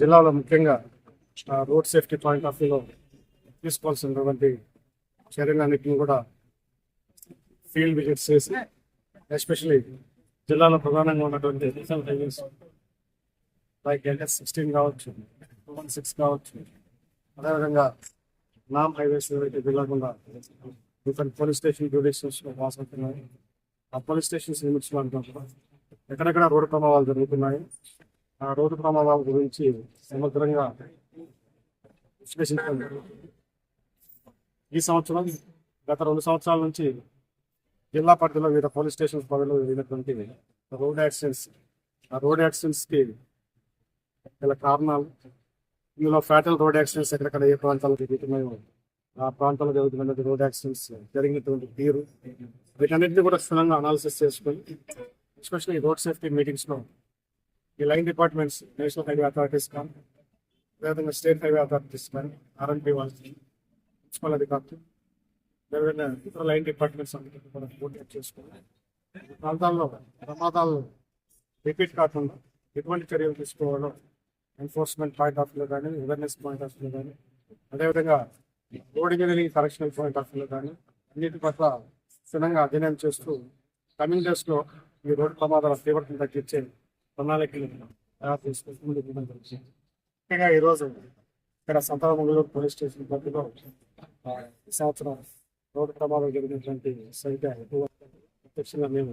జిల్లాలో ముఖ్యంగా ఆ, రోడ్ సేఫ్టీ పాయింట్ ఆఫ్ వ్యూలో తీసుకోవాల్సినటువంటి చర్యలన్నింటినీ కూడా ఫీల్డ్ విజిట్స్ చేసి ఎస్పెషలీ జిల్లాలో ప్రధానంగా ఉన్నటువంటి national highways like NS sixteen కావచ్చు టూ వన్ సిక్స్ కావచ్చు అదేవిధంగా నామ్ హైవేస్ ఏవైతే వెళ్ళకుండా different police station jurisdictions pass అవుతున్నాయి. ఆ పోలీస్ స్టేషన్స్ లిమిట్స్ అంటున్నాం ఎక్కడెక్కడ రోడ్డు ప్రభావాలు జరుగుతున్నాయి రోడ్డు ప్రమాదాల గురించి సమగ్రంగా విశ్లేషించడం ఈ సంవత్సరం గత రెండు సంవత్సరాల నుంచి జిల్లా పరిధిలో వివిధ పోలీస్ స్టేషన్స్ పరిధిలో జరిగినటువంటి రోడ్ యాక్సిడెంట్స్. ఆ రోడ్ యాక్సిడెంట్స్కి గల కారణాలు ఇందులో ఫ్యాటల్ రోడ్ యాక్సిడెంట్స్ ఎక్కడెక్కడ ఏ ప్రాంతాలు జరుగుతున్నాయో ఆ ప్రాంతంలో జరుగుతున్నటువంటి రోడ్ యాక్సిడెంట్స్ జరిగినటువంటి తీరు వీటన్నిటిని కూడా క్షుణ్ణంగా అనాలిసిస్ చేసుకొని ఎస్పెషల్లీ రోడ్ సేఫ్టీ మీటింగ్స్లో ఈ line departments national highway authorities కానీ అదేవిధంగా స్టేట్ హైవే అథారిటీస్ కానీ ఆర్ఎన్పి వాళ్ళు మున్సిపల్ అధికారులు అదేవిధంగా ఇతర లైన్ డిపార్ట్మెంట్స్ అందరికీ కూడా కోఆర్డినేట్ చేసుకుని ప్రాంతాల్లో ప్రమాదాలు రిపీట్ కాకుండా ఎటువంటి చర్యలు తీసుకోవాలో ఎన్ఫోర్స్మెంట్ పాయింట్ ఆఫ్ వ్యూ కానీ అవేర్నెస్ పాయింట్ ఆఫ్ వ్యూ కానీ అదేవిధంగా road engineering correctional point of view కానీ అన్నిటి పట్ల క్షుణ్ణంగా అధ్యయనం చేస్తూ కమింగ్ డేస్లో ఈ రోడ్డు ప్రమాదాల తీవ్రతను తగ్గించే ప్రణాళికలు తయారు చేసుకుంటూ ముందుకు ముఖ్యంగా ఈరోజు ఇక్కడ సంతానమంగళూరు పోలీస్ స్టేషన్ పరిధిలో ఈ సంవత్సరం రోడ్డు ప్రమాదం జరిగినటువంటి సంఖ్య ఎక్కువ ప్రత్యక్షంగా మేము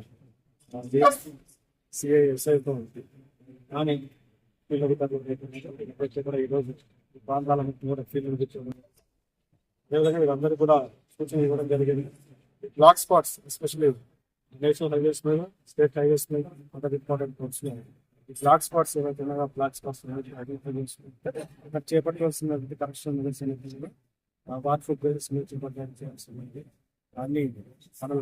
సిఐ ఎస్ఐతో కానీ ఫీల్డ్ అధికారులు కూడా ఈరోజు ఈ నుంచి కూడా ఫీల్డ్ విధించారు అదేవిధంగా వీళ్ళందరూ కూడా సూచన ఇవ్వడం జరిగింది. Black spots especially national highways మీద స్టేట్ హైవేస్ మీద అంత ఇంపార్టెంట్ రోడ్స్ బ్లాక్ స్పాట్స్ ఏవైతే ఉన్నాయో బ్లాక్ స్పాట్స్ ఐడెంటిఫై ఇక్కడ చేపట్టవలసిన కరెక్షన్ మెజర్స్ అనేది వాట్ ఫుడ్ బేస్ మీద చేపట్టాల్సి చేయాల్సింది అన్ని పనులు